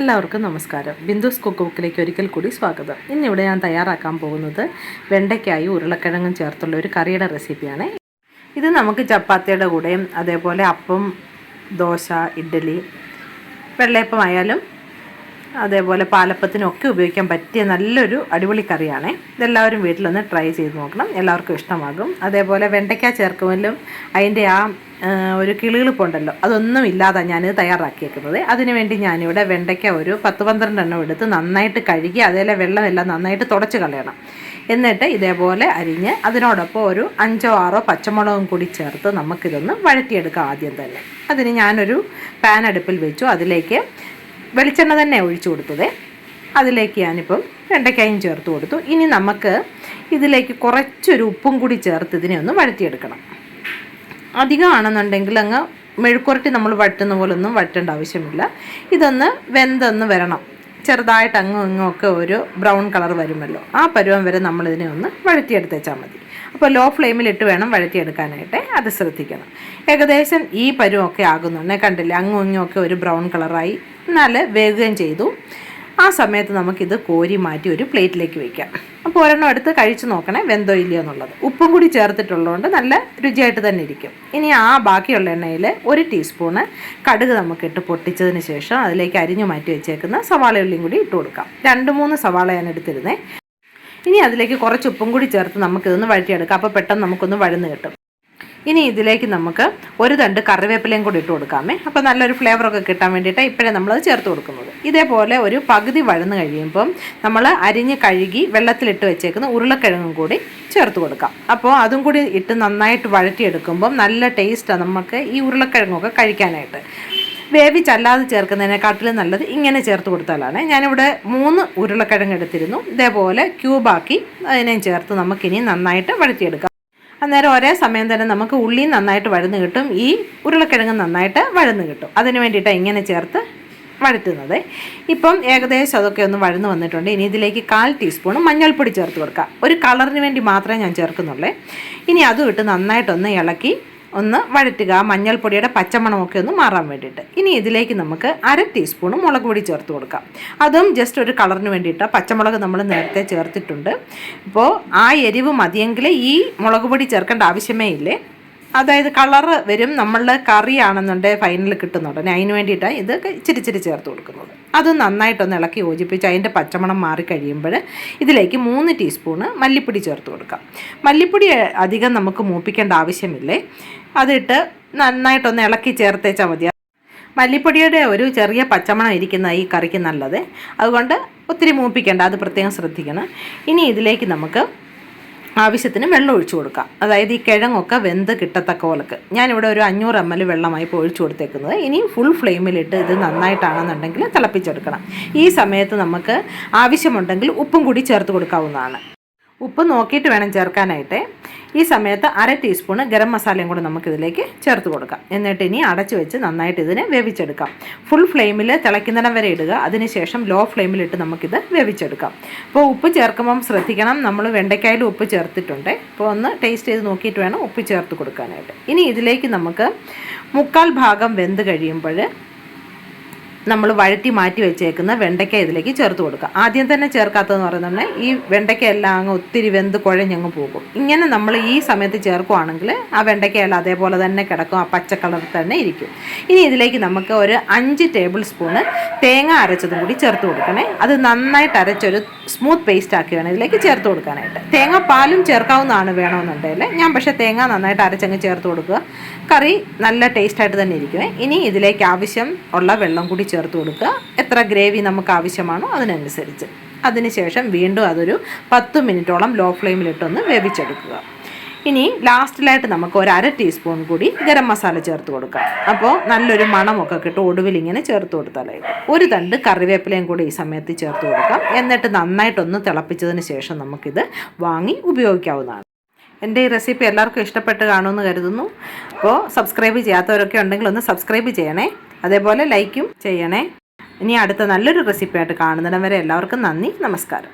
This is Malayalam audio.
എല്ലാവർക്കും നമസ്കാരം. ബിന്ദുസ് കുക്ക് ബുക്കിലേക്ക് ഒരിക്കൽ കൂടി സ്വാഗതം. ഇന്നിവിടെ ഞാൻ തയ്യാറാക്കാൻ പോകുന്നത് വെണ്ടയ്ക്കായി ഉരുളക്കിഴങ്ങും ചേർത്തുള്ള ഒരു കറിയുടെ റെസിപ്പിയാണ്. ഇത് നമുക്ക് ചപ്പാത്തിയുടെ കൂടെയും അതേപോലെ അപ്പം ദോശ ഇഡ്ഡലി വെള്ളയപ്പമായാലും അതേപോലെ പാലപ്പത്തിനൊക്കെ ഉപയോഗിക്കാൻ പറ്റിയ നല്ലൊരു അടിപൊളി കറിയാണ്. ഇതെല്ലാവരും വീട്ടിലൊന്ന് ട്രൈ ചെയ്ത് നോക്കണം. എല്ലാവർക്കും ഇഷ്ടമാകും. അതേപോലെ വെണ്ടയ്ക്ക ചേർക്കുമല്ലും അതിന്റെ ആ ഒരു കിളികിളിപ്പുണ്ടല്ലോ അതൊന്നും ഇല്ലാതെ ഞാനിത് തയ്യാറാക്കിയേക്കുന്നത്. അതിനുവേണ്ടി ഞാനിവിടെ വെണ്ടയ്ക്ക ഒരു പത്ത് പന്ത്രണ്ട് എണ്ണം എടുത്ത് നന്നായിട്ട് കഴുകി അതേപോലെ വെള്ളമെല്ലാം നന്നായിട്ട് തുടച്ച് കളയണം. എന്നിട്ട് ഇതേപോലെ അരിഞ്ഞ് അതിനോടൊപ്പം ഒരു അഞ്ചോ ആറോ പച്ചമുളകും കൂടി ചേർത്ത് നമുക്കിതൊന്ന് വഴറ്റിയെടുക്കാം ആദ്യം തന്നെ. അതിന് ഞാനൊരു പാൻ അടുപ്പിൽ വെച്ചു. അതിലേക്ക് വെളിച്ചെണ്ണ തന്നെ ഒഴിച്ചു കൊടുത്തത്. അതിലേക്ക് ഞാനിപ്പം വെണ്ടയ്ക്കായും ചേർത്ത് കൊടുത്തു. ഇനി നമുക്ക് ഇതിലേക്ക് കുറച്ചൊരു ഉപ്പും കൂടി ചേർത്ത് ഇതിനെ ഒന്ന് വഴറ്റിയെടുക്കണം. അധികമാണെന്നുണ്ടെങ്കിൽ അങ്ങ് മെഴുക്കുരട്ടി നമ്മൾ വഴറ്റുന്ന പോലെ ഒന്നും വഴറ്റേണ്ട ആവശ്യമില്ല. ഇതൊന്ന് വെന്തൊന്ന് വരണം. ചെറുതായിട്ട് അങ്ങും ഇങ്ങും ഒക്കെ ഒരു ബ്രൗൺ കളർ വരുമല്ലോ. ആ പരുവം വരെ നമ്മളിതിനെ ഒന്ന് വഴറ്റിയെടുത്തേച്ചാൽ മതി. അപ്പോൾ ലോ ഫ്ലെയിമിലിട്ട് വേണം വഴറ്റിയെടുക്കാനായിട്ട്. അത് ശ്രദ്ധിക്കണം. ഏകദേശം ഈ പരുവമൊക്കെ ആകുന്നുണ്ട്. കണ്ടില്ലേ? അങ്ങും ഇങ്ങും ഒക്കെ ഒരു ബ്രൗൺ കളറായി എന്നാൽ വേകുകയും ചെയ്തു. ആ സമയത്ത് നമുക്കിത് കോരി മാറ്റി ഒരു പ്ലേറ്റിലേക്ക് വയ്ക്കാം അപ്പോൾ ഒരെണ്ണം എടുത്ത് കഴിച്ച് നോക്കണേ വെന്തോ ഇല്ലയോ എന്നുള്ളത്. ഉപ്പും കൂടി ചേർത്തിട്ടുള്ളതുകൊണ്ട് നല്ല രുചിയായിട്ട് തന്നെ ഇരിക്കും. ഇനി ആ ബാക്കിയുള്ള എണ്ണയിൽ ഒരു ടീസ്പൂണ് കടുക് നമുക്കിട്ട് പൊട്ടിച്ചതിന് ശേഷം അതിലേക്ക് അരിഞ്ഞു മാറ്റി വെച്ചേക്കുന്ന സവാള ഉള്ളിയും കൂടി ഇട്ട് കൊടുക്കാം. രണ്ട് മൂന്ന് സവാള ഞാൻ എടുത്തിരുന്നേ. ഇനി അതിലേക്ക് കുറച്ച് ഉപ്പും കൂടി ചേർത്ത് നമുക്കിതൊന്ന് വഴറ്റിയെടുക്കാം. അപ്പോൾ പെട്ടെന്ന് നമുക്കൊന്ന് വഴന്ന് കിട്ടും. ഇനി ഇതിലേക്ക് നമുക്ക് ഒരു തണ്ട് കറിവേപ്പിലയും കൂടി ഇട്ട് കൊടുക്കാമേ. അപ്പോൾ നല്ലൊരു ഫ്ലേവറൊക്കെ കിട്ടാൻ വേണ്ടിയിട്ട് ഇപ്പോഴേ നമ്മളത് ചേർത്ത് കൊടുക്കുന്നത്. ഇതേപോലെ ഒരു പകുതി വഴന്ന് കഴിയുമ്പം നമ്മൾ അരിഞ്ഞ് കഴുകി വെള്ളത്തിലിട്ട് വെച്ചേക്കുന്ന ഉരുളക്കിഴങ്ങും കൂടി ചേർത്ത് കൊടുക്കാം. അപ്പോൾ അതും കൂടി ഇട്ട് നന്നായിട്ട് വഴറ്റിയെടുക്കുമ്പം നല്ല ടേസ്റ്റാണ് നമുക്ക് ഈ ഉരുളക്കിഴങ്ങൊക്കെ കഴിക്കാനായിട്ട്. വേവിച്ചല്ലാതെ ചേർക്കുന്നതിനെക്കാട്ടിലും നല്ലത് ഇങ്ങനെ ചേർത്ത് കൊടുത്താലാണ്. ഞാനിവിടെ മൂന്ന് ഉരുളക്കിഴങ്ങ് എടുത്തിരുന്നു. ഇതേപോലെ ക്യൂബാക്കി അതിനെ ചേർത്ത് നമുക്കിനി നന്നായിട്ട് വഴറ്റിയെടുക്കാം. അന്നേരം ഒരേ സമയം തന്നെ നമുക്ക് ഉള്ളിയും നന്നായിട്ട് വഴന്ന് കിട്ടും. ഈ ഉരുളക്കിഴങ്ങ് നന്നായിട്ട് വഴന്ന് കിട്ടും. അതിന് വേണ്ടിയിട്ടാണ് ഇങ്ങനെ ചേർത്ത് വഴറ്റുന്നത്. ഇപ്പം ഏകദേശം അതൊക്കെ ഒന്ന് വഴന്ന് വന്നിട്ടുണ്ട്. ഇനി ഇതിലേക്ക് കാൽ ടീസ്പൂൺ മഞ്ഞൾപ്പൊടി ചേർത്ത് കൊടുക്കുക ഒരു കളറിന് വേണ്ടി മാത്രമേ ഞാൻ ചേർക്കുന്നുള്ളൂ. ഇനി അതും ഇട്ട് നന്നായിട്ടൊന്ന് ഇളക്കി ഒന്ന് വഴറ്റുക. ആ മഞ്ഞൾപ്പൊടിയുടെ പച്ചമണമൊക്കെ ഒന്ന് മാറാൻ വേണ്ടിയിട്ട്. ഇനി ഇതിലേക്ക് നമുക്ക് അര ടീസ്പൂൺ മുളക് പൊടി ചേർത്ത് കൊടുക്കാം. അതും ജസ്റ്റ് ഒരു കളറിന് വേണ്ടിയിട്ട് പച്ചമുളക് നമ്മൾ നേരത്തെ ചേർത്തിട്ടുണ്ട്. അപ്പോൾ ആ എരിവ് മതിയെങ്കിൽ ഈ മുളക് പൊടി ചേർക്കേണ്ട ആവശ്യമേ ഇല്ലേ? അതായത് കളറ് വരും നമ്മളുടെ കറിയാണെന്നുണ്ടെങ്കിൽ ഫൈനൽ കിട്ടുന്നുണ്ട്. അതിന് വേണ്ടിയിട്ടാണ് ഇത് ഇച്ചിരി ഇച്ചിരി ചേർത്ത് കൊടുക്കുന്നത്. അത് നന്നായിട്ടൊന്ന് ഇളക്കി യോജിപ്പിച്ച് അതിന്റെ പച്ചമണം മാറി കഴിയുമ്പോൾ ഇതിലേക്ക് മൂന്ന് ടീസ്പൂണ് മല്ലിപ്പൊടി ചേർത്ത് കൊടുക്കാം. മല്ലിപ്പൊടി അധികം നമുക്ക് മൂപ്പിക്കേണ്ട ആവശ്യമില്ലേ? അതിട്ട് നന്നായിട്ടൊന്ന് ഇളക്കി ചേർത്തേച്ചാൽ മതി. മല്ലിപ്പൊടിയുടെ ഒരു ചെറിയ പച്ചമണം ഇരിക്കുന്ന ഈ കറിക്ക് നല്ലത്. അതുകൊണ്ട് ഒത്തിരി മൂപ്പിക്കേണ്ട അത് പ്രത്യേകം ശ്രദ്ധിക്കണം. ഇനി ഇതിലേക്ക് നമുക്ക് ആവശ്യത്തിന് വെള്ളം ഒഴിച്ചു കൊടുക്കാം. അതായത് ഈ കിഴങ്ങൊക്കെ വെന്ത് കിട്ടത്തക്ക പോലക്ക്. ഞാനിവിടെ ഒരു അഞ്ഞൂറ് എം എൽ വെള്ളമായി ഇപ്പോൾ ഒഴിച്ചു കൊടുത്തേക്കുന്നത്. ഇനി ഫുൾ ഫ്ലെയിമിലിട്ട് ഇത് നന്നായിട്ടാണെന്നുണ്ടെങ്കിൽ തിളപ്പിച്ചെടുക്കണം. ഈ സമയത്ത് നമുക്ക് ആവശ്യമുണ്ടെങ്കിൽ ഉപ്പും കൂടി ചേർത്ത് കൊടുക്കാവുന്നതാണ്. ഉപ്പ് നോക്കിയിട്ട് വേണം ചേർക്കാനായിട്ട്. ഈ സമയത്ത് അര ടീസ്പൂണ് ഗരം മസാലയും കൂടെ നമുക്കിതിലേക്ക് ചേർത്ത് കൊടുക്കാം. എന്നിട്ട് ഇനി അടച്ചു വെച്ച് നന്നായിട്ട് ഇതിനെ വേവിച്ചെടുക്കാം. ഫുൾ ഫ്ലെയിമിൽ തിളയ്ക്കുന്നിടം വരെ ഇടുക. അതിനുശേഷം ലോ ഫ്ലെയിമിലിട്ട് നമുക്കിത് വേവിച്ചെടുക്കാം. അപ്പോൾ ഉപ്പ് ചേർക്കുമ്പം ശ്രദ്ധിക്കണം. നമ്മൾ വെണ്ടയ്ക്കായാലും ഉപ്പ് ചേർത്തിട്ടുണ്ട്. അപ്പോൾ ഒന്ന് ടേസ്റ്റ് ചെയ്ത് നോക്കിയിട്ട് വേണം ഉപ്പ് ചേർത്ത് കൊടുക്കാനായിട്ട്. ഇനി ഇതിലേക്ക് നമുക്ക് മുക്കാൽ ഭാഗം വെന്ത് കഴിയുമ്പോൾ നമ്മൾ വഴറ്റി മാറ്റി വെച്ചേക്കുന്ന വെണ്ടയ്ക്ക ഇതിലേക്ക് ചേർത്ത് കൊടുക്കുക. ആദ്യം തന്നെ ചേർക്കാത്തതെന്ന് പറയുന്നുണ്ടെങ്കിൽ ഈ വെണ്ടയ്ക്ക എല്ലാം അങ്ങ് ഒത്തിരി വെന്ത് കുഴഞ്ഞങ്ങ് പോകും. ഇങ്ങനെ നമ്മൾ ഈ സമയത്ത് ചേർക്കുവാണെങ്കിൽ ആ വെണ്ടയ്ക്കയെല്ലാം അതേപോലെ തന്നെ കിടക്കും ആ പച്ച തന്നെ ഇരിക്കും. ഇനി ഇതിലേക്ക് നമുക്ക് ഒരു അഞ്ച് ടേബിൾ സ്പൂണ് തേങ്ങ അരച്ചതും കൂടി ചേർത്ത് കൊടുക്കണേ. അത് നന്നായിട്ട് അരച്ചൊരു സ്മൂത്ത് പേസ്റ്റ് ആക്കി വേണം ഇതിലേക്ക് ചേർത്ത് കൊടുക്കാനായിട്ട്. തേങ്ങ പാലും ചേർക്കാവുന്നതാണ് വേണമെന്നുണ്ടെങ്കിൽ. ഞാൻ പക്ഷേ തേങ്ങ നന്നായിട്ട് അരച്ചങ്ങ് ചേർത്ത് കൊടുക്കുക. കറി നല്ല ടേസ്റ്റായിട്ട് തന്നെ ഇരിക്കുമേ ഇനി ഇതിലേക്ക് ആവശ്യം ഉള്ള വെള്ളം കൂടി ചേർത്ത് കൊടുക്കുക. എത്ര ഗ്രേവി നമുക്ക് ആവശ്യമാണോ അതിനനുസരിച്ച്. അതിനുശേഷം വീണ്ടും അതൊരു പത്ത് മിനിറ്റോളം ലോ ഫ്ലെയിമിലിട്ടൊന്ന് വേവിച്ചെടുക്കുക. ഇനി ലാസ്റ്റിലായിട്ട് നമുക്ക് ഒരു അര ടീസ്പൂൺ കൂടി ഗരം മസാല ചേർത്ത് കൊടുക്കാം. അപ്പോൾ നല്ലൊരു മണമൊക്കെ കിട്ടും. ഒടുവിൽ ഇങ്ങനെ ചേർത്ത് കൊടുത്താലായിട്ട് ഒരു തണ്ട് കറിവേപ്പിലയും കൂടി ഈ സമയത്ത് ചേർത്ത് കൊടുക്കാം. എന്നിട്ട് നന്നായിട്ടൊന്ന് തിളപ്പിച്ചതിന് ശേഷം നമുക്കിത് വാങ്ങി ഉപയോഗിക്കാവുന്നതാണ്. എന്റെ ഈ റെസിപ്പി എല്ലാവർക്കും ഇഷ്ടപ്പെട്ട് കാണുമെന്ന് കരുതുന്നു. അപ്പോൾ സബ്സ്ക്രൈബ് ചെയ്യാത്തവരൊക്കെ ഉണ്ടെങ്കിൽ ഒന്ന് സബ്സ്ക്രൈബ് ചെയ്യണേ. അതേപോലെ ലൈക്കും ചെയ്യണേ. ഇനി അടുത്ത നല്ലൊരു റെസിപ്പിയായിട്ട് കാണുന്നിടം വരെ എല്ലാവർക്കും നന്ദി നമസ്കാരം.